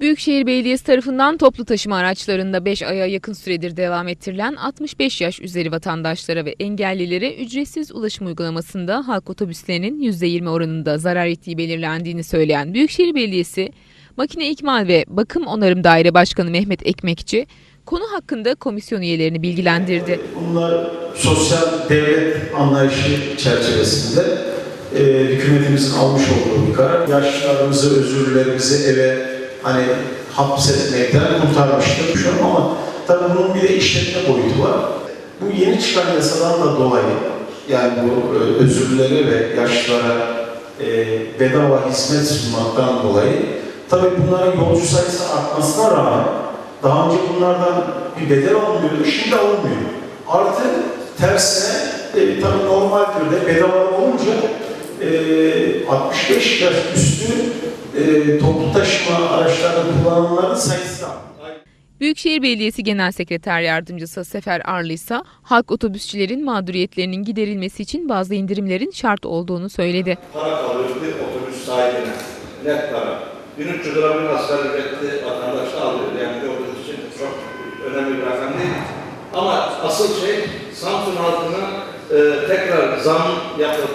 Büyükşehir Belediyesi tarafından toplu taşıma araçlarında 5 aya yakın süredir devam ettirilen 65 yaş üzeri vatandaşlara ve engellilere ücretsiz ulaşım uygulamasında halk otobüslerinin %20 oranında zarar ettiği belirlendiğini söyleyen Büyükşehir Belediyesi, Makine İkmal ve Bakım Onarım Daire Başkanı Mehmet Ekmekçi, konu hakkında komisyon üyelerini bilgilendirdi. Bunlar sosyal devlet anlayışı çerçevesinde e, hükümetimizin almış olduğu bir karar. Yaşlılarımızı, özürlülerimizi eve hani hapsetmekten kurtarmıştır şu an ama tabii bunun bir de işletme boyutu var. Bu yeni çıkan yasadan da dolayı yani bu e, özürlülere ve yaşlılara e, bedava hizmet sunmaktan dolayı tabii bunların yolcu sayısı artmasına rağmen daha önce bunlardan bir bedel alınmıyordu, şimdi alınmıyor. Artı tersine e, tabii normaldir de bedava olunca e, 65 yaş üstü e, toplu taşıma araçlarında kullanılanların sayısı. Büyükşehir Belediyesi Genel Sekreter Yardımcısı Sefer Arlı ise halk otobüsçülerin mağduriyetlerinin giderilmesi için bazı indirimlerin şart olduğunu söyledi. para kalıyor bir otobüs sahibine. Net para. 1300 lira bir asgari ücretli vatandaş da alıyor. Yani bir otobüs için çok önemli bir rakam değil. Ama asıl şey Samsun halkına e, tekrar zam yapıp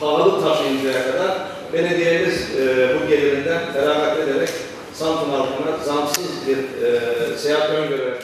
pahalı taşıyıncaya kadar belediyemiz e, gelirinden feragat ederek Samsun halkına zamsız bir e, seyahat öngörü